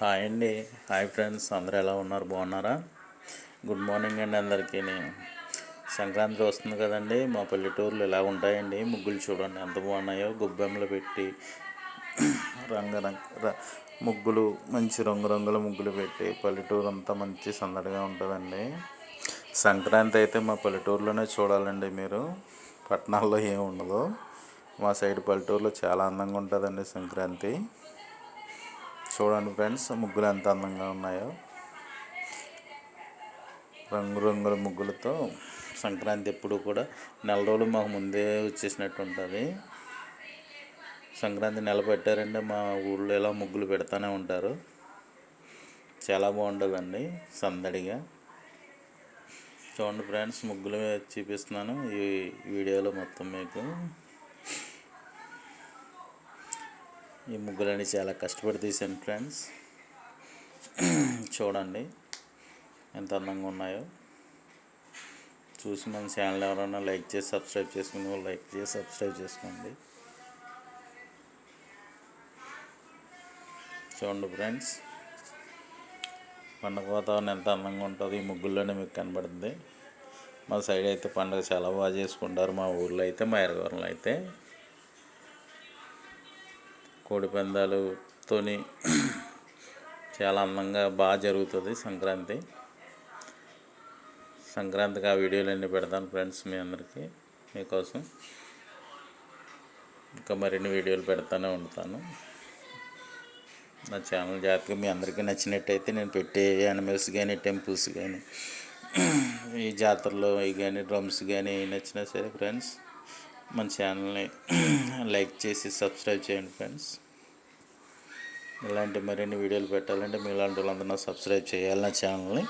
Hi అండి. Hi friends. అందరూ ఎలా ఉన్నారు? బాగున్నారా? గుడ్ మార్నింగ్ అండి అందరికీ. సంక్రాంతి వస్తుంది కదండి. మా పల్లెటూర్లు ఎలా ఉంటాయండి? ముగ్గులు చూడండి. ఎంత బాగున్నాయో. గొబ్బెమ్మలు పెట్టి రంగు ర- ముగ్గులు మంచి రంగురంగుల ముగ్గులు పెట్టి పల్లెటూరు అంతా మంచి సందడిగా ఉంటుందండి. సంక్రాంతి అయితే మా పల్లెటూరులోనే చూడాలండి మీరు. పట్టణాల్లో ఏమి ఉండదు. మా సైడ్ పల్లెటూరులో చాలా అందంగా ఉంటుందండి సంక్రాంతి. చూడండి ఫ్రెండ్స్ ముగ్గులు ఎంత అందంగా ఉన్నాయో. రంగురంగుల ముగ్గులతో సంక్రాంతి ఎప్పుడు కూడా నెల రోజులు మాకు ముందే వచ్చేసినట్టు ఉంటుంది. సంక్రాంతి నెల పెట్టారంటే మా ఊళ్ళో ఇలా ముగ్గులు పెడతానే ఉంటారు. చాలా బాగుంటుందండి సందడిగా. చూడండి ఫ్రెండ్స్ ముగ్గులు చూపిస్తున్నాను ఈ వీడియోలో మొత్తం మీకు. ఈ ముగ్గులని చాలా కష్టపడి తీసాను ఫ్రెండ్స్. చూడండి ఎంత అందంగా ఉన్నాయో. చూసి మన ఛానల్ ఎవరైనా లైక్ చేసి సబ్స్క్రైబ్ చేసుకుని లైక్ చేసి సబ్స్క్రైబ్ చేసుకోండి. చూడండి ఫ్రెండ్స్ పండగ వాతావరణం ఎంత అందంగా ఉంటుందో ఈ ముగ్గుల్లోనే మీకు కనబడుతుంది. మా సైడ్ అయితే పండుగ చాలా బాగా చేసుకుంటారు మా ఊర్లో అయితే మా ఎరగవరంలో అయితే. కోడి పందాలుతోని చాలా అందంగా బాగా జరుగుతుంది సంక్రాంతి. సంక్రాంతికి ఆ వీడియోలు అన్నీ పెడతాను ఫ్రెండ్స్ మీ అందరికీ మీకోసం ఇంకా మరిన్ని వీడియోలు పెడతానే ఉంటాను. నా ఛానల్ జాగ్రత్తగా మీ అందరికీ నచ్చినట్టయితే నేను పెట్టే యానిమల్స్ కానీ టెంపుల్స్ కానీ ఈ జాతరలో ఇవి కానీ డ్రమ్స్ కానీ నచ్చినా సరే ఫ్రెండ్స్ మన ఛానల్ని లైక్ చేసి సబ్స్క్రైబ్ చేయండి ఫ్రెండ్స్. ఇలాంటి మరిన్ని వీడియోలు పెట్టాలంటే మీలాంటి వాళ్ళందరూ సబ్స్క్రైబ్ చేయాలి నా ఛానల్ని.